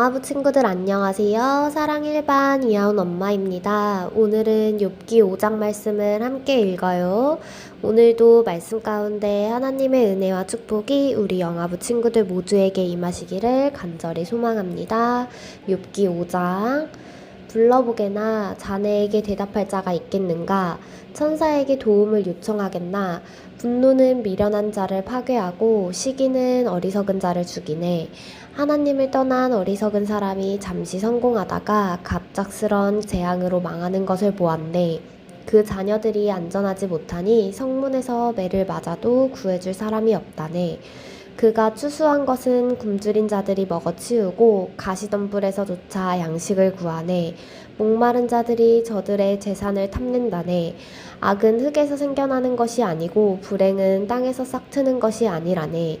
영화부 친구들 안녕하세요. 사랑 일반 이하운 엄마입니다. 오늘은 욥기 5장 말씀을 함께 읽어요. 오늘도 말씀 가운데 하나님의 은혜와 축복이 우리 영화부 친구들 모두에게 임하시기를 간절히 소망합니다. 욥기 5장 불러보게나 자네에게 대답할 자가 있겠는가? 천사에게 도움을 요청하겠나? 분노는 미련한 자를 파괴하고 시기는 어리석은 자를 죽이네. 하나님을 떠난 어리석은 사람이 잠시 성공하다가 갑작스런 재앙으로 망하는 것을 보았네. 그 자녀들이 안전하지 못하니 성문에서 매를 맞아도 구해줄 사람이 없다네. 그가 추수한 것은 굶주린 자들이 먹어 치우고 가시덤불에서조차 양식을 구하네. 목마른 자들이 저들의 재산을 탐낸다네. 악은 흙에서 생겨나는 것이 아니고 불행은 땅에서 싹트는 것이 아니라네.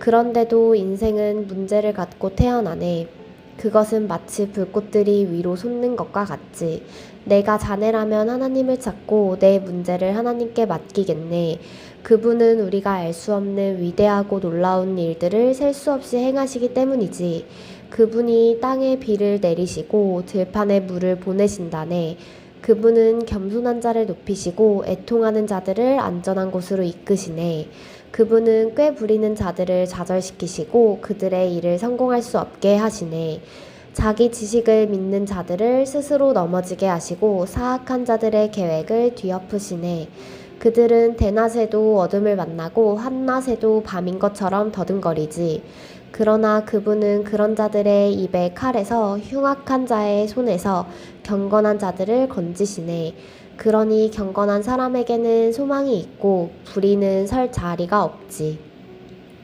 그런데도 인생은 문제를 갖고 태어나네. 그것은 마치 불꽃들이 위로 솟는 것과 같지. 내가 자네라면 하나님을 찾고 내 문제를 하나님께 맡기겠네. 그분은 우리가 알 수 없는 위대하고 놀라운 일들을 셀 수 없이 행하시기 때문이지. 그분이 땅에 비를 내리시고 들판에 물을 보내신다네. 그분은 겸손한 자를 높이시고 애통하는 자들을 안전한 곳으로 이끄시네. 그분은 꽤 부리는 자들을 좌절시키시고 그들의 일을 성공할 수 없게 하시네. 자기 지식을 믿는 자들을 스스로 넘어지게 하시고 사악한 자들의 계획을 뒤엎으시네. 그들은 대낮에도 어둠을 만나고 한낮에도 밤인 것처럼 더듬거리지. 그러나 그분은 그런 자들의 입에 칼에서 흉악한 자의 손에서 경건한 자들을 건지시네. 그러니 경건한 사람에게는 소망이 있고 불의는 설 자리가 없지.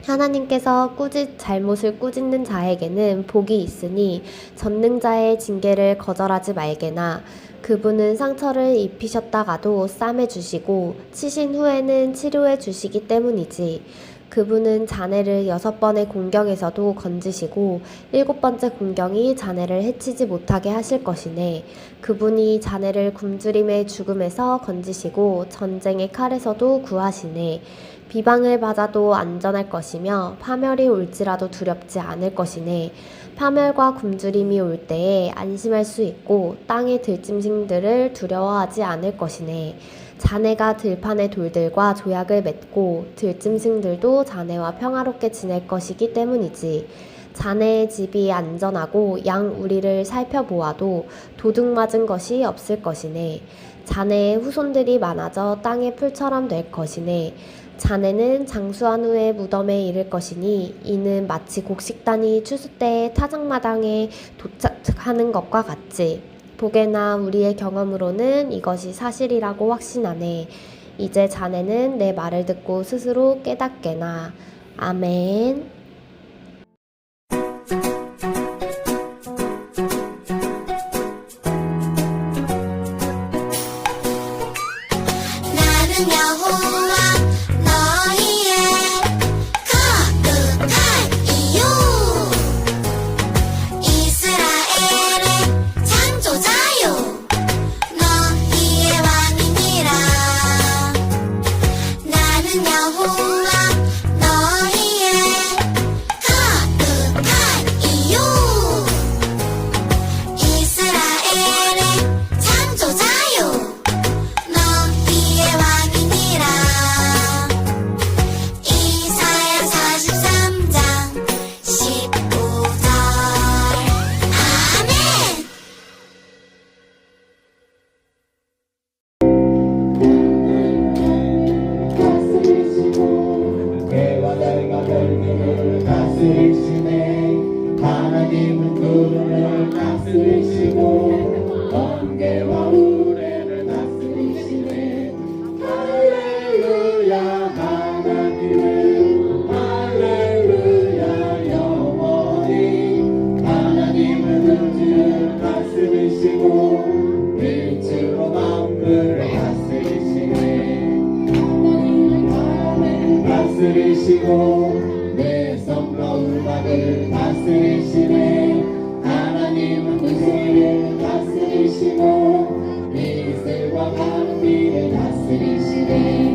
하나님께서 꾸짓 잘못을 꾸짖는 자에게는 복이 있으니 전능자의 징계를 거절하지 말게나 그분은 상처를 입히셨다가도 싸매 주시고 치신 후에는 치료해 주시기 때문이지. 그분은 자네를 여섯 번의 공경에서도 건지시고 일곱 번째 공경이 자네를 해치지 못하게 하실 것이네. 그분이 자네를 굶주림의 죽음에서 건지시고 전쟁의 칼에서도 구하시네. 비방을 받아도 안전할 것이며 파멸이 올지라도 두렵지 않을 것이네. 파멸과 굶주림이 올 때에 안심할 수 있고 땅의 들짐승들을 두려워하지 않을 것이네. 자네가 들판의 돌들과 조약을 맺고 들짐승들도 자네와 평화롭게 지낼 것이기 때문이지. 자네의 집이 안전하고 양 우리를 살펴보아도 도둑 맞은 것이 없을 것이네. 자네의 후손들이 많아져 땅의 풀처럼 될 것이네. 자네는 장수한 후에 무덤에 이를 것이니 이는 마치 곡식단이 추수 때에 타작마당에 도착하는 것과 같지. 보게나 우리의 경험으로는 이것이 사실이라고 확신하네. 이제 자네는 내 말을 듣고 스스로 깨닫게나. 아멘. 다스리시고 번개와 우레를 다스리시네. 할렐루야 하나님은 할렐루야 영원히. 하나님은 우주를 다스리시고 빛으로 만물을 다스리시네. 다스리시고 문제를 다스리시네. 미세와 감비를 다스리시네.